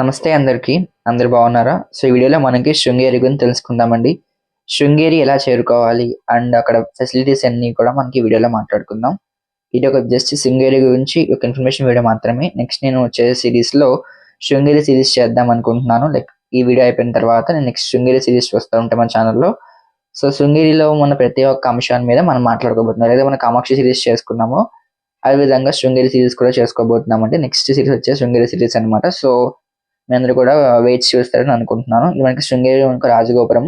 నమస్తే అందరికీ. అందరు బాగున్నారా? సో ఈ వీడియోలో మనకి శృంగేరి గురించి తెలుసుకుందామండి. శృంగేరి ఎలా చేరుకోవాలి? అండ్ అక్కడ ఫెసిలిటీస్ అన్ని కూడా మనకి వీడియోలో మాట్లాడుకుందాం. ఇది ఒక జస్ట్ శృంగేరి గురించి ఒక ఇన్ఫర్మేషన్ వీడియో మాత్రమే. నెక్స్ట్ నేను వచ్చే సిరీస్లో శృంగేరి సిరీస్ చేద్దాం అనుకుంటున్నాను. లైక్ ఈ వీడియో అయిపోయిన తర్వాత నేను నెక్స్ట్ శృంగేరి సిరీస్ వస్తూ ఉంటాను మన ఛానల్లో సో శృంగేరిలో మన ప్రతి ఒక్క అంశాన్ని మీద మనం మాట్లాడుకోబోతున్నాం. లేదా మన కామాక్షి సిరీస్ చేసుకున్నామో అదే విధంగా శృంగేరి సిరీస్ కూడా చేసుకోబోతున్నాం అంటే నెక్స్ట్ సిరీస్ వచ్చే శృంగేరి సిరీస్ అన్నమాట. సో మీ అందరూ కూడా వెయిట్ చూస్తారని అనుకుంటున్నాను. ఇది మనకి శృంగేరి మనకు రాజగోపురం.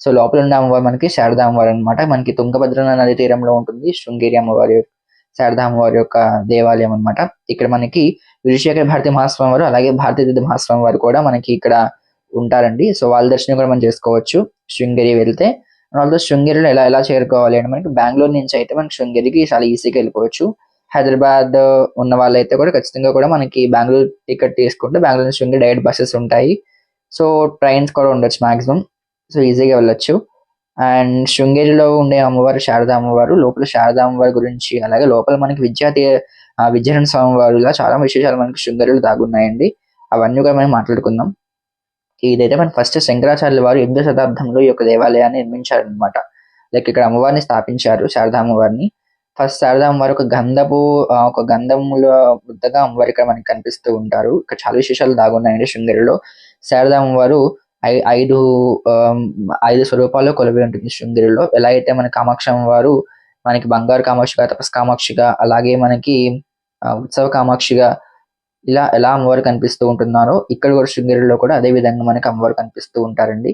సో లోపల ఉన్న అమ్మవారు మనకి శారదా అమ్మవారు అనమాట మనకి తుంగభద్ర నది తీరంలో ఉంటుంది శృంగేరి అమ్మవారి శారదా అమ్మవారి యొక్క దేవాలయం అనమాట ఇక్కడ మనకి విజయశేఖర భారతి మహాస్వామి వారు అలాగే భారతీయ మహాస్వామి వారు కూడా మనకి ఇక్కడ ఉంటారండి. సో వాళ్ళ దర్శనం కూడా మనం చేసుకోవచ్చు శృంగేరి వెళ్తే. వాళ్ళతో శృంగేరిలో ఎలా ఎలా చేరుకోవాలి అంటే మనకి బెంగళూరు నుంచి అయితే మనకి శృంగేరికి చాలా ఈజీగా వెళ్ళిపోవచ్చు. హైదరాబాద్ ఉన్న వాళ్ళైతే కూడా ఖచ్చితంగా కూడా మనకి బెంగళూరు టికెట్ తీసుకుంటే బెంగళూరు నుంచి శృంగేరి డైరెక్ట్ బస్సెస్ ఉంటాయి. సో ట్రైన్స్ కూడా ఉండొచ్చు మాక్సిమం. సో ఈజీగా వెళ్ళొచ్చు. అండ్ శృంగేరిలో ఉండే అమ్మవారు శారదా అమ్మవారు లోపల శారదా అమ్మవారి గురించి అలాగే లోపల మనకి విద్యా విద్యారాయణ స్వామి వారు ఇలా చాలా విశేషాలు మనకి శృంగేరిలో దాగున్నాయండి. అవన్నీ కూడా మనం మాట్లాడుకుందాం. ఇదైతే మన ఫస్ట్ శంకరాచార్యుల వారు ఎనిమిదో శతాబ్దంలో ఈ యొక్క దేవాలయాన్ని నిర్మించారనమాట లైక్ ఇక్కడ అమ్మవారిని స్థాపించారు శారదా అమ్మవారిని. ఫస్ట్ శారదా అమ్మవారు ఒక గంధపు ఒక గంధముల బుద్ధగా అమ్మవారు ఇక్కడ మనకి కనిపిస్తూ ఉంటారు. ఇక్కడ చాలా విశేషాలు దాగున్నాయండి శృంగేరిలో. శారదా అమ్మవారు ఐ- ఐదు ఐదు స్వరూపాల్లో కొలవి ఉంటుంది శృంగేరిలో. ఎలా అయితే మన కామాక్షి అమ్మవారు మనకి బంగారు కామాక్షిగా తపస్ కామాక్షిగా అలాగే మనకి ఆ, ఉత్సవ కామాక్షిగా ఇలా ఎలా అమ్మవారు కనిపిస్తూ ఉంటున్నారో ఇక్కడ కూడా శృంగేరిలో కూడా అదే విధంగా మనకి అమ్మవారు కనిపిస్తూ ఉంటారండి.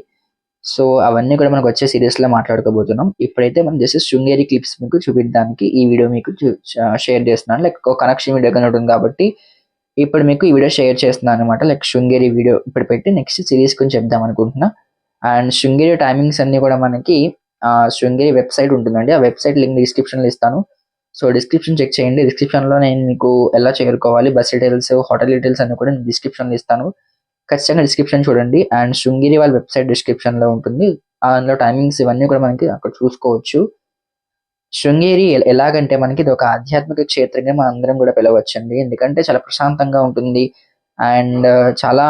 సో అవన్నీ కూడా మనకు వచ్చే సిరీస్లో మాట్లాడుకోబోతున్నాం. ఇప్పుడైతే మనం జస్ట్ శృంగేరి క్లిప్స్ మీకు చూపించడానికి ఈ వీడియో మీకు షేర్ చేస్తున్నాను. లైక్ ఒక కనెక్షన్ వీడియో కింద ఉంటుంది కాబట్టి ఇప్పుడు మీకు ఈ వీడియో షేర్ చేస్తున్నాను అనమాట లైక్ శృంగేరి వీడియో ఇప్పుడు పెట్టి నెక్స్ట్ సిరీస్ గురించి చెప్దాం అనుకుంటున్నా. అండ్ శృంగేరి టైమింగ్స్ అన్ని కూడా మనకి శృంగేరి వెబ్సైట్ ఉంటుందండి. ఆ వెబ్సైట్ లింక్ డిస్క్రిప్షన్లో ఇస్తాను. సో డిస్క్రిప్షన్ చెక్ చేయండి. డిస్క్రిప్షన్లో నేను మీకు ఎలా చేరుకోవాలి బస్ డీటెయిల్స్ హోటల్ డీటెయిల్స్ అన్ని కూడా నేను డిస్క్రిప్షన్లో ఇస్తాను. ఖచ్చితంగా డిస్క్రిప్షన్ చూడండి. అండ్ శృంగిరి వాళ్ళ వెబ్సైట్ డిస్క్రిప్షన్లో ఉంటుంది. అందులో టైమింగ్స్ ఇవన్నీ కూడా మనకి అక్కడ చూసుకోవచ్చు. శృంగేరి ఎలాగంటే మనకి ఇది ఒక ఆధ్యాత్మిక క్షేత్రంగా మనం అందరం కూడా పిలవచ్చండి. ఎందుకంటే చాలా ప్రశాంతంగా ఉంటుంది. అండ్ చాలా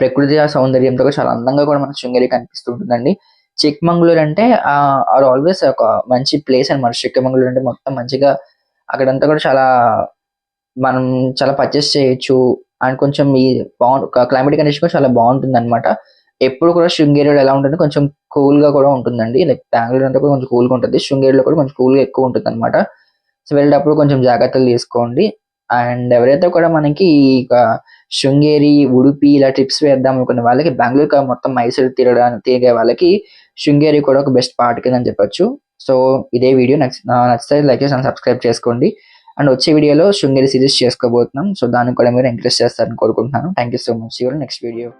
ప్రకృతి సౌందర్యంతో చాలా అందంగా కూడా మనకి శృంగేరి కనిపిస్తుంటుందండి చిక్మంగళూరు అంటే ఆర్ ఆల్వేస్ ఒక మంచి ప్లేస్ అనమాట చిక్కమంగళూరు అంటే మొత్తం మంచిగా అక్కడంతా కూడా చాలా మనం చాలా పర్చేస్ చేయొచ్చు. అండ్ కొంచెం ఈ బాగుంటు క్లైమేట్ కండిషన్ కూడా చాలా బాగుంటుంది అనమాట ఎప్పుడు కూడా శృంగేరిలో ఎలా ఉంటుంది కొంచెం కూల్గా కూడా ఉంటుందండి. లైక్ బెంగళూరు అంతా కూడా కొంచెం కూల్గా ఉంటుంది. శృంగేరిలో కూడా కొంచెం కూల్గా ఎక్కువ ఉంటుంది అనమాట సో వెళ్ళేటప్పుడు కొంచెం జాగ్రత్తలు తీసుకోండి. అండ్ ఎవరైతే కూడా మనకి ఇక శృంగేరి ఉడిపి ఇలా ట్రిప్స్ వేద్దాం అనుకున్న వాళ్ళకి బెంగళూరు మొత్తం మైసూరు తిరగడానికి తిరిగే వాళ్ళకి శృంగేరి కూడా ఒక బెస్ట్ పార్ట్ కింద అని చెప్పొచ్చు. సో ఇదే వీడియో. నచ్చితే లైక్ చేసి సబ్స్క్రైబ్ చేసుకోండి. అండ్ వచ్చే వీడియోలో శృంగేరి సిరీస్ చేసుకోబోతున్నాం. సో దాన్ని కూడా మీరు ఎంకరేజ్ చేస్తారని కోరుకుంటున్నాను. Thank you so much next video